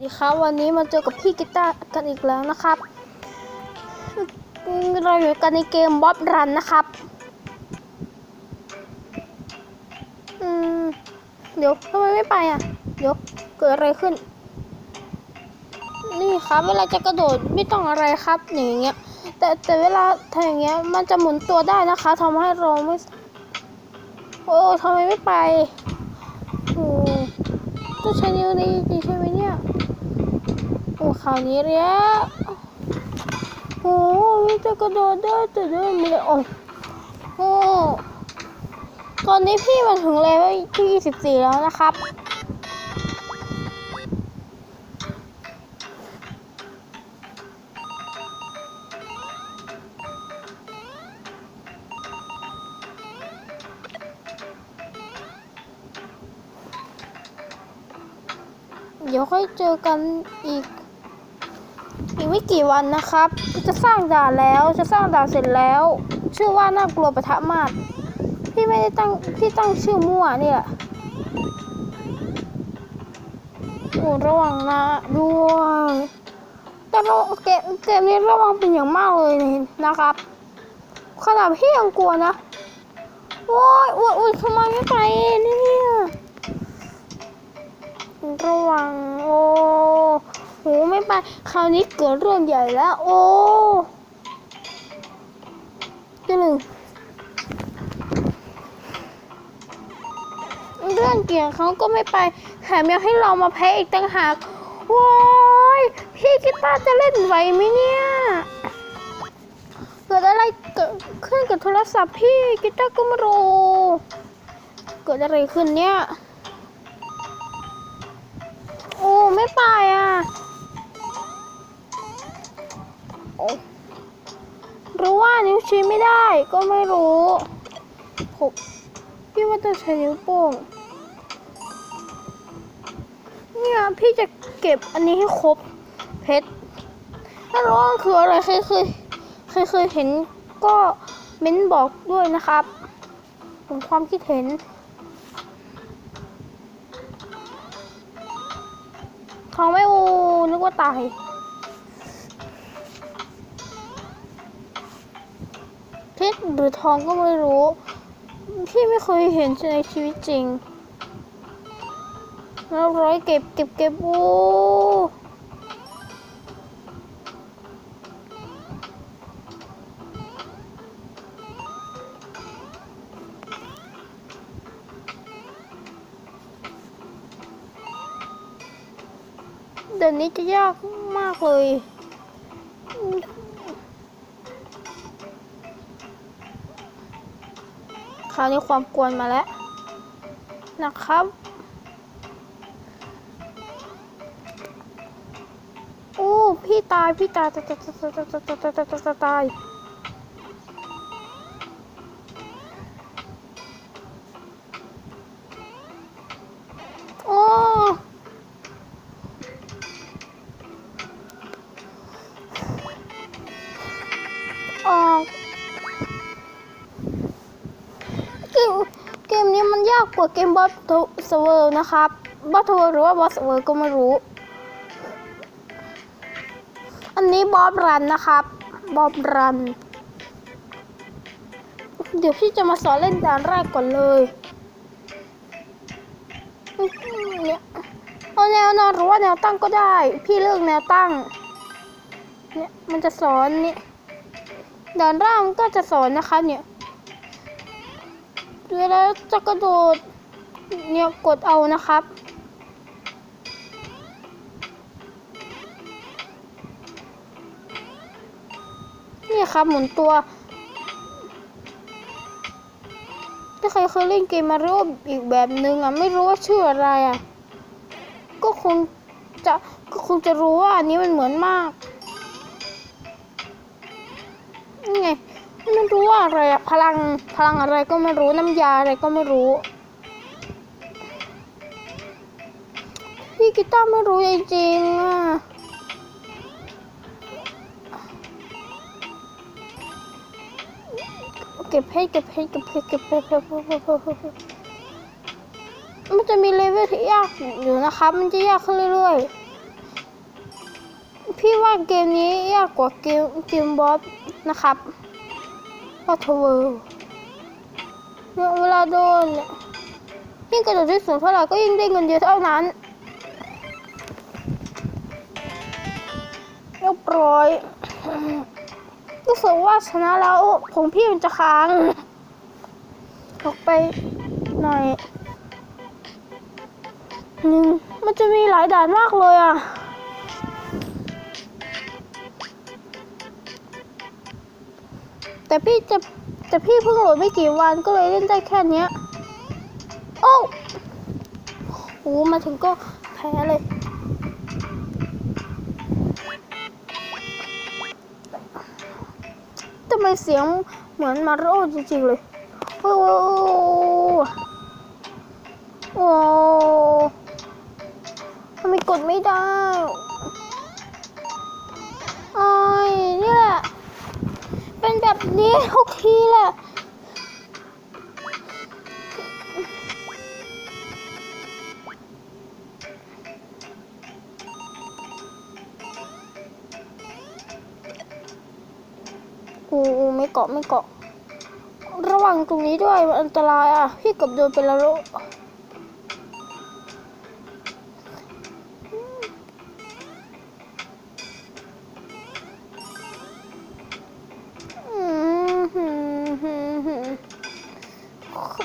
สวัสดีครับวันนี้มาเจอกับพี่กีตาร์กันอีกแล้วนะครับเราอยู่กันในเกมบ๊อบรันนะครับอืมเดี๋ยวทำไมไม่ไปอะ เดี๋ยวเกิดอะไรขึ้น นี่ครับเวลาจะกระโดดไม่ต้องอะไรครับอย่างเงี้ย แต่แต่เวลาทำอย่างเงี้ยมันจะหมุนตัวได้นะคะทำให้เราไม่โอ้ทำไมไม่ไปโอ้ต้องใช้นิ้วนี้จริงใช่ไหมเนี่ย โอ้คราวนี้เรียโอ้มีแต่กระโดดได้แต่เดินไม่ได้โอ้โอ้ตอนนี้พี่มาถึงเลเวลที่ 24 แล้วนะครับเดี๋ยวค่อยเจอกันอีก ไม่กี่วันนะครับ จะสร้างด่านแล้วจะสร้างด่านเสร็จแล้ว ชื่อว่าน่ากลัวปะทะมาดพี่ไม่ได้ตั้งพี่ตั้งชื่อมั่วนี่แหละโอ้ระวังนะด้วยแต่เราเกมเกมนี้ระวังเป็นอย่างมากเลยนะครับขนาดพี่ยังกลัวนะโอ้ยโอ้ยโอ้ยทำไมไม่ไปเนี่ยระวังโอ้ ไม่ไป คราวนี้เกิดเรื่องใหญ่แล้ว โอ้ที่หนึ่งเรื่องเกี่ยงเขาก็ไม่ไป แถมยังให้เรามาแพ้อีกต่างหากโว้ยพี่กีตาร์จะเล่นไหวไหมเนี่ยเกิดอะไรเกิดขึ้นกับโทรศัพท์พี่กีตาร์ก็ไม่รู้เกิดอะไรขึ้นเนี่ย โอ้ ไม่ไปอะ รู้ว่านิ้วชี้ไม่ได้ก็ไม่รู้ผมพี่ว่าต้องใช้นิ้วโป้งเนี่ยพี่จะเก็บอันนี้ให้ครบเพชรถ้ารู้ว่าคืออะไรใครเคยใครเคยเห็นก็เม้นบอกด้วยนะครับผมความคิดเห็นท้องไม่อูนึกว่าตาย เพชรหรือทองก็ไม่รู้ พี่ไม่เคยเห็นในชีวิตจริงแล้วร้อยเก็บเก็บเก็บโอ้เดี๋ยวนี้จะยากมากเลย ราวนี้ความกวนมาแล้วนะครับโอ้พี่ตายพี่ตายตายตายตายตายตายตาย กกว่าเกมบอสเซเวอร์นะครับบอสเวอร์หรือว่าบอสเวอร์ก็ไม่รู้ อันนี้บอสรันนะครับบอสรัน เดี๋ยวพี่จะมาสอนเล่นด่านแรกก่อนเลยเนี่ยเอาแนวนอนหรือว่าแนวตั้งก็ได้ พี่เลือกแนวตั้ง เนี่ยมันจะสอนเนี่ยด่านล่างก็จะสอนนะคะเนี่ยเวลาจะกระโดด เนี่ยกดเอานะครับ นี่ครับหมุนตัวถ้าใครเคยเล่นเกมมาริโออีกแบบนึงอะ ไม่รู้ว่าชื่ออะไรอะ ก็คงจะก็คงจะรู้ว่าอันนี้มันเหมือนมากนี่ไงไม่รู้ว่าอะไรอะพลังพลังอะไรก็ไม่รู้น้ำยาอะไรก็ไม่รู้ พี่กีตาร์ไม่รู้จริงๆอะเก็บให้เก็บให้เก็บให้เก็บให้เก็บให้มันจะมีเลเวลที่ยากอยู่นะครับมันจะยากขึ้นเรื่อยๆ พี่ว่าเกมนี้ยากกว่าเกมเกมบอสนะครับก็ทเวอร์เวลาโดนเนี่ยยิ่งกระโดดที่สูงเท่าไหร่ก็ยิ่งได้เงินเยอะเท่านั้น รียบร้อยรู้สึกว่าชนะแล้วผมพี่มันจะค้าง ออกไปหน่อยหนึ่งมันจะมีหลายด่านมากเลยอะแต่พี่จะแต่พี่เพิ่งโหลดไม่กี่วันก็เลยเล่นได้แค่นี้โอ้โหมาถึงก็แพ้เลยำไมเสียงเหมือนมาริโอจริงๆเลย โอ้โหโอ้ทำไมกดไม่ได้ไอ้ยนี่แหละ เป็นแบบนี้ทุกทีแหละ อูไม่เกาะไม่เกาะ ระวังตรงนี้ด้วยมันอันตรายอะ พี่กับโดนไปแล้วลูกอืมหืมหืมหืม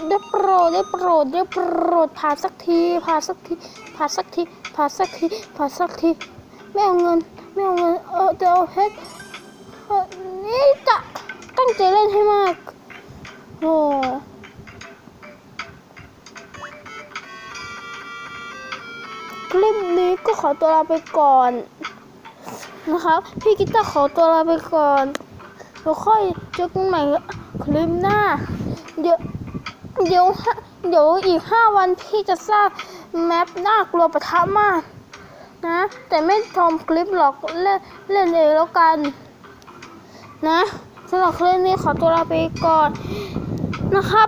ได้โปรดได้โปรดได้โปรดผ่านสักทีผ่านสักทีผ่านสักทีผ่านสักทีผ่านสักทีไม่เอาเงินไม่เอาเงินเออจะเอาเพชร เอ่อนี่จะตั้งใจเล่นให้มากโอ้คลิปนี้ก็ขอตัวลาไปก่อน นะครับ พี่กิตาร์ขอตัวลาไปก่อนแล้วค่อยเจอกันใหม่คลิปหน้า เดี๋ยวเดี๋ยวเดี๋ยวอีกห้าวันพี่จะสร้างแมปน่ากลัวปะทะมากนะ แต่ไม่ทำคลิปหรอกเล่นเล่นเองแล้วกัน นะสำหรับคลิปนี้ขอตัวลาไปก่อนนะครับ